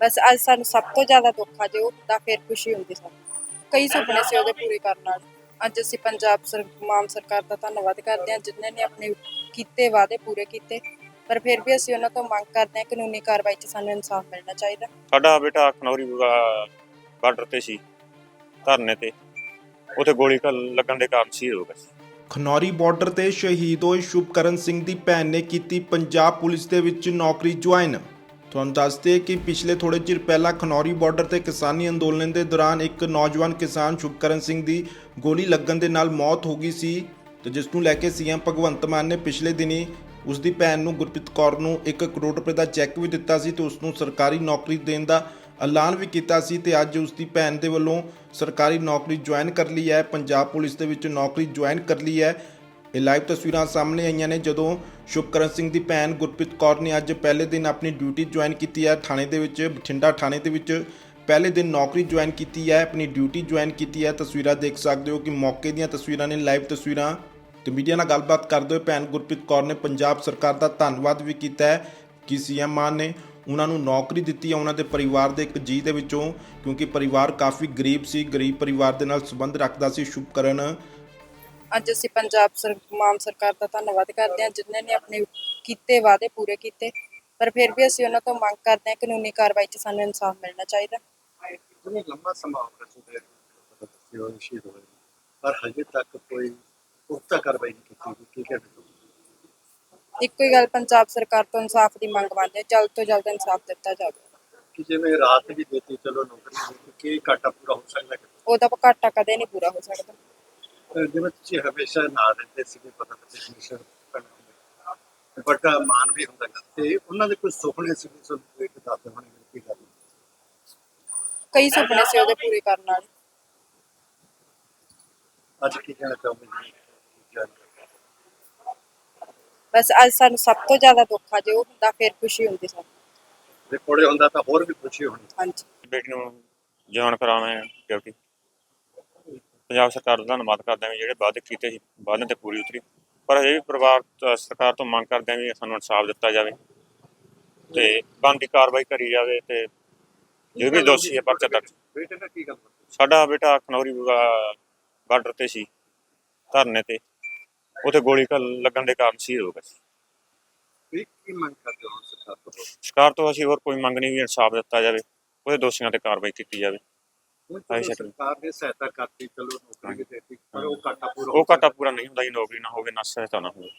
ਬਸ ਅੱਜ ਸਾਨੂੰ ਸਭ ਤੋਂ ਜ਼ਿਆਦਾ ਦੁੱਖ ਆ ਜੇ ਉਹ ਹੁੰਦਾ ਫਿਰ ਖੁਸ਼ੀ ਹੁੰਦੀ ਸਾਨੂੰ। ਕਈ ਸੁਪਨੇ ਸੀ ਉਹਦੇ ਪੂਰੇ ਕਰਨ ਵਾਲੇ ਅੱਜ ਅਸੀਂ ਪੰਜਾਬ ਸਰ ਮਾਨ ਸਰਕਾਰ ਦਾ ਧੰਨਵਾਦ ਕਰਦੇ ਹਾਂ ਜਿਨ੍ਹਾਂ ਨੇ ਆਪਣੇ ਕੀਤੇ ਵਾਅਦੇ ਪੂਰੇ ਕੀਤੇ। ਪਰ ਫਿਰ ਵੀ ਅਸੀਂ ਉਹਨਾਂ ਤੋਂ ਮੰਗ ਕਰਦੇ ਹਾਂ ਕਾਨੂੰਨੀ ਕਾਰਵਾਈ 'ਚ ਸਾਨੂੰ ਇਨਸਾਫ ਮਿਲਣਾ ਚਾਹੀਦਾ। ਸਾਡਾ ਬੇਟਾ ਖਨੌਰੀ ਬਾਰਡਰ ਤੇ ਸੀ ਧਰਨੇ ਤੇ। ਉਥੇ ਗੋਲੀ ਲੱਗਣ ਦੇ ਕਾਰਨ ਸ਼ਹੀਦ ਹੋ ਗਿਆ ਸੀ। ਖਨੌਰੀ ਬਾਰਡਰ ਤੇ ਸ਼ਹੀਦ ਹੋਏ ਸ਼ੁਭਕਰਨ ਸਿੰਘ ਦੀ ਭੈਣ ਨੇ ਕੀਤੀ ਪੰਜਾਬ ਪੁਲਿਸ ਦੇ ਵਿੱਚ ਨੌਕਰੀ ਜੁਆਇਨ। ਤੁਹਾਨੂੰ ਦੱਸਦੇ ਕਿ ਪਿਛਲੇ ਥੋੜੇ ਚਿਰ ਪਹਿਲਾਂ ਖਨੌਰੀ ਬਾਰਡਰ ਤੇ ਕਿਸਾਨੀ ਅੰਦੋਲਨ ਦੇ ਦੌਰਾਨ ਇੱਕ ਨੌਜਵਾਨ ਕਿਸਾਨ ਸ਼ੁਭਕਰਨ ਸਿੰਘ ਦੀ ਗੋਲੀ ਲੱਗਣ ਦੇ ਨਾਲ ਮੌਤ ਹੋ ਗਈ ਸੀ ਤੇ ਜਿਸ ਨੂੰ ਲੈ ਕੇ ਸੀਐਮ ਭਗਵੰਤ ਮਾਨ ਨੇ ਪਿਛਲੇ ਦਿਨੀ ਉਸ ਦੀ ਭੈਣ ਨੂੰ ਗੁਰਪ੍ਰੀਤ ਕੌਰ ਨੂੰ 1 ਕਰੋੜ ਰੁਪਏ ਦਾ ਚੈੱਕ ਵੀ ਦਿੱਤਾ ਸੀ ਤੇ ਉਸ ਨੂੰ ਸਰਕਾਰੀ ਨੌਕਰੀ ਦੇਣ ਦਾ ਐਲਾਨ ਵੀ ਕੀਤਾ ਸੀ ਤੇ ਅੱਜ ਉਸ ਦੀ ਭੈਣ ਦੇ ਵੱਲੋਂ ਸਰਕਾਰੀ ਨੌਕਰੀ ਜੁਆਇਨ ਕਰ ਲਈ ਹੈ, ਪੰਜਾਬ ਪੁਲਿਸ ਦੇ ਵਿੱਚ ਨੌਕਰੀ ਜੁਆਇਨ ਕਰ ਲਈ ਹੈ। ਇਹ ਲਾਈਵ ਤਸਵੀਰਾਂ ਸਾਹਮਣੇ ਆਈਆਂ ਨੇ ਜਦੋਂ ਸ਼ੁਭਕਰਨ ਸਿੰਘ ਦੀ ਭੈਣ ਗੁਰਪ੍ਰੀਤ ਕੌਰ ਨੇ ਅੱਜ ਪਹਿਲੇ ਦਿਨ ਆਪਣੀ ਡਿਊਟੀ ਜੁਆਇਨ ਕੀਤੀ ਹੈ। ਥਾਣੇ ਦੇ ਵਿੱਚ, ਬਠਿੰਡਾ ਥਾਣੇ ਦੇ ਵਿੱਚ ਪਹਿਲੇ ਦਿਨ ਨੌਕਰੀ ਜੁਆਇਨ ਕੀਤੀ ਹੈ, ਆਪਣੀ ਡਿਊਟੀ ਜੁਆਇਨ ਕੀਤੀ ਹੈ। ਤਸਵੀਰਾਂ ਦੇਖ ਸਕਦੇ ਹੋ ਕਿ ਮੌਕੇ ਦੀਆਂ ਤਸਵੀਰਾਂ ਨੇ ਲਾਈਵ ਤਸਵੀਰਾਂ ਤੇ ਮੀਡੀਆ ਨਾਲ ਗੱਲਬਾਤ ਕਰਦੇ ਹੋਏ ਭੈਣ ਗੁਰਪ੍ਰੀਤ ਕੌਰ ਨੇ ਪੰਜਾਬ ਸਰਕਾਰ ਦਾ ਧੰਨਵਾਦ ਵੀ ਕੀਤਾ ਹੈ ਕਿ ਸੀਐਮ ਮਾਨ ਨੇ ਉਹਨਾਂ ਨੂੰ ਨੌਕਰੀ ਦਿੱਤੀ ਹੈ, ਉਹਨਾਂ ਦੇ ਪਰਿਵਾਰ ਦੇ ਇੱਕ ਜੀ ਦੇ ਵਿੱਚੋਂ, ਕਿਉਂਕਿ ਪਰਿਵਾਰ ਕਾਫੀ ਗਰੀਬ ਸੀ, ਗਰੀਬ ਪਰਿਵਾਰ ਦੇ ਨਾਲ ਸੰਬੰਧ ਰੱਖਦਾ ਸੀ। ਸ਼ੁਭਕਰਨ ਅੱਜ ਅਸੀਂ ਪੰਜਾਬ ਸਰ ਮਾਨ ਸਰਕਾਰ ਦਾ ਧੰਨਵਾਦ ਕਰਦੇ ਹਾਂ ਜਿਨ੍ਹਾਂ ਨੇ ਆਪਣੇ ਕੀਤੇ ਵਾਅਦੇ ਪੂਰੇ ਕੀਤੇ। ਪਰ ਫਿਰ ਵੀ ਅਸੀਂ ਉਹਨਾਂ ਤੋਂ ਮੰਗ ਕਰਦੇ ਹਾਂ ਕਾਨੂੰਨੀ ਕਾਰਵਾਈ 'ਚ ਸਾਨੂੰ ਇਨਸਾਫ ਮਿਲਣਾ ਚਾਹੀਦਾ। ਉਹਨੇ ਲੰਮਾ ਸਮਾਂ ਹੋ ਗਿਆ ਸੀ ਕਿ ਉਹ ਸ਼ਹੀਦ ਹੋਏ ਪਰ ਹਜੇ ਤੱਕ ਕੋਈ ਪੁਖਤਾ ਕਾਰਵਾਈ ਨਹੀਂ ਕੀਤੀ ਗਈ ਕੀ ਕਹਿਣਾ ਚਾਹੁੰਦੇ ਇੱਕੋ ਹੀ ਗੱਲ ਪੰਜਾਬ ਸਰਕਾਰ ਤੋਂ ਇਨਸਾਫ ਦੀ ਮੰਗ ਮੰਨਦੇ ਜਲਦ ਤੋਂ ਜਲਦ ਇਨਸਾਫ ਦਿੱਤਾ ਜਾਵੇ। ਕਿ ਜਿਵੇਂ ਰਾਤ ਵੀ ਦਿੱਤੀ ਚਲੋ ਨੌਕਰੀ ਕੀ ਘਾਟਾ ਪੂਰਾ ਹੋ ਸਕਦਾ ਕਿ ਉਹਦਾ ਘਾਟਾ ਕਦੇ ਨਹੀਂ ਪੂਰਾ ਹੋ ਸਕਦਾ। ਜਿਵੇਂ ਤੁਸੀਂ ਹਮੇਸ਼ਾ ਨਾਲ ਰਹਿੰਦੇ ਸੀਗੇ ਪਤਾ ਤੇ ਹਮੇਸ਼ਾ ਵੱਡਾ ਮਾਨ ਵੀ ਹੁੰਦਾ ਤੇ ਉਹਨਾਂ ਦੇ ਕੋਈ ਸੁਪਨੇ ਸੀ ਤੁਹਾਨੂੰ ਕੋਈ ਦੱਸਦੇ ਹੋਣਗੇ ਕੀ ਗੱਲ ਕਈ ਸੁਪਨੇ ਸੀ ਉਹਦੇ ਪੂਰੇ ਕਰਨ ਵਾਲੇ ਅੱਜ ਕੀ ਕਹਿਣਾ ਚਾਹੁੰਦੇ ਜੀ। ਬਸ ਅੱਜ ਸਾਨੂੰ ਸਭ ਤੋਂ ਜ਼ਿਆਦਾ ਦੁੱਖ ਆ ਜੇ ਉਹ ਹੁੰਦਾ ਫਿਰ ਖੁਸ਼ੀ ਹੁੰਦੀ ਸਾਨੂੰ। ਜੇ ਕੋਲੇ ਹੁੰਦਾ ਤਾਂ ਹੋਰ ਵੀ ਖੁਸ਼ੀ ਹੋਣੀ। ਹਾਂਜੀ। ਬੇਟੀ ਨੂੰ ਜਵਾਨ ਕਰਾਉਣਾ ਹੈ ਡਿਊਟੀ ਪੰਜਾਬ ਸਰਕਾਰ ਦਾ ਧੰਨਵਾਦ ਕਰਦੇ ਹਾਂ ਵੀ ਜਿਹੜੇ ਵਾਅਦੇ ਕੀਤੇ ਸੀ ਵਾਅਦੇ ਤੇ ਪੂਰੀ ਉਤਰੀ। ਪਰ ਇਹ ਵੀ ਪਰਿਵਾਰ ਸਰਕਾਰ ਤੋਂ ਮੰਗ ਕਰਦੇ ਹਾਂ ਵੀ ਸਾਨੂੰ ਇਨਸਾਫ ਦਿੱਤਾ ਜਾਵੇ ਤੇ ਬਣਦੀ ਕਾਰਵਾਈ ਕਰੀ ਜਾਵੇ ਤੇ ਜੋ ਵੀ ਦੋਸ਼ੀ ਹੈ ਪਰਚਾ ਦਰਜ। ਬੇਟੇ ਨਾਲ ਕੀ ਗੱਲ ਹੋਈ? ਸਾਡਾ ਬੇਟਾ ਖਨੌਰੀ ਬਾਰਡਰ ਤੇ ਸੀ ਧਰਨੇ ਤੇ। ਉਥੇ ਗੋਲੀ ਘ- ਲੱਗਣ ਦੇ ਕਾਰਨ ਸ਼ਹੀਦ ਹੋ ਗਿਆ ਸੀ। ਵੀ ਕੀ ਮੰਗ ਕਰਦੇ ਹੋ ਸਰਕਾਰ ਤੋਂ? ਸਰਕਾਰ ਤੋਂ ਅਸੀਂ ਹੋਰ ਕੋਈ ਮੰਗ ਨਹੀਂ ਵੀ ਇਨਸਾਫ ਦਿੱਤਾ ਜਾਵੇ ਉਹਦੇ ਦੋਸ਼ੀਆਂ ਤੇ ਕਾਰਵਾਈ ਕੀਤੀ ਜਾਵੇ। ਹੁਣ। ਸਰਕਾਰ ਨੇ ਸਹਾਇਤਾ ਕਰਤੀ ਚਲੋ ਨੌਕਰੀ ਵੀ ਦੇਤੀ ਪਰ ਉਹ ਘਾਟਾ ਪੂਰਾ ਉਹ ਘਾਟਾ ਪੂਰਾ ਨਹੀਂ ਹੁੰਦਾ ਜੀ ਨੌਕਰੀ ਨਾ ਹੋਵੇ ਨਾ ਸਹਾਇਤਾ ਨਾ ਹੋਵੇ